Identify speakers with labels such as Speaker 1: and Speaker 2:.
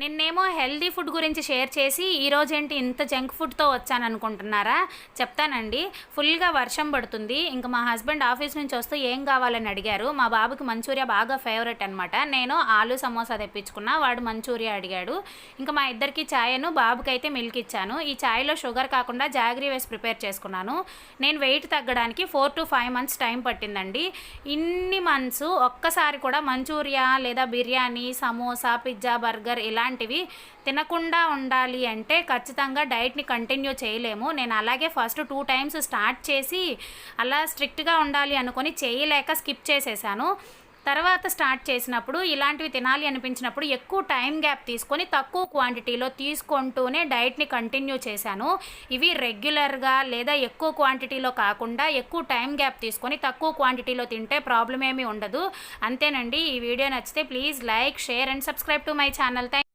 Speaker 1: నిన్నేమో healthy food గురించి share చేసి ఈరోజు ఏంటి ఇంత జంక్ ఫుడ్తో వచ్చాను అనుకుంటున్నారా? చెప్తానండి. ఫుల్గా వర్షం పడుతుంది. ఇంకా మా హస్బెండ్ ఆఫీస్ నుంచి వస్తూ ఏం కావాలని అడిగారు. మా బాబుకి మంచూరియా బాగా ఫేవరెట్ అనమాట నేను ఆలు సమోసా తెప్పించుకున్నా. వాడు మంచూరియా అడిగాడు. ఇంకా మా ఇద్దరికి ఛాయను బాబుకి అయితే మిల్క్ ఇచ్చాను. ఈ ఛాయ్లో షుగర్ కాకుండా జాగరీ వేసి ప్రిపేర్ చేసుకున్నాను. నేను వెయిట్ తగ్గడానికి four to five months time పట్టిందండి. ఇన్ని మంత్స్ ఒక్కసారి కూడా మంచూరియా లేదా బిర్యానీ సమోసా పిజ్జా బర్గర్ ఇలా ఇలాంటివి తినకుండా ఉండాలి అంటే ఖచ్చితంగా డైట్ని కంటిన్యూ చేయలేము. నేను అలాగే ఫస్ట్ టూ టైమ్స్ స్టార్ట్ చేసి అలా స్ట్రిక్ట్గా ఉండాలి అనుకొని చేయలేక స్కిప్ చేసేసాను. తర్వాత స్టార్ట్ చేసినప్పుడు ఇలాంటివి తినాలి అనిపించినప్పుడు ఎక్కువ టైం గ్యాప్ తీసుకొని తక్కువ క్వాంటిటీలో తీసుకుంటూనే డైట్ని కంటిన్యూ చేశాను. ఇవి రెగ్యులర్గా లేదా ఎక్కువ క్వాంటిటీలో కాకుండా ఎక్కువ టైం గ్యాప్ తీసుకొని తక్కువ క్వాంటిటీలో తింటే ప్రాబ్లం ఏమీ ఉండదు. అంతేనండి. ఈ వీడియో నచ్చితే please like share and subscribe to my channel. Thank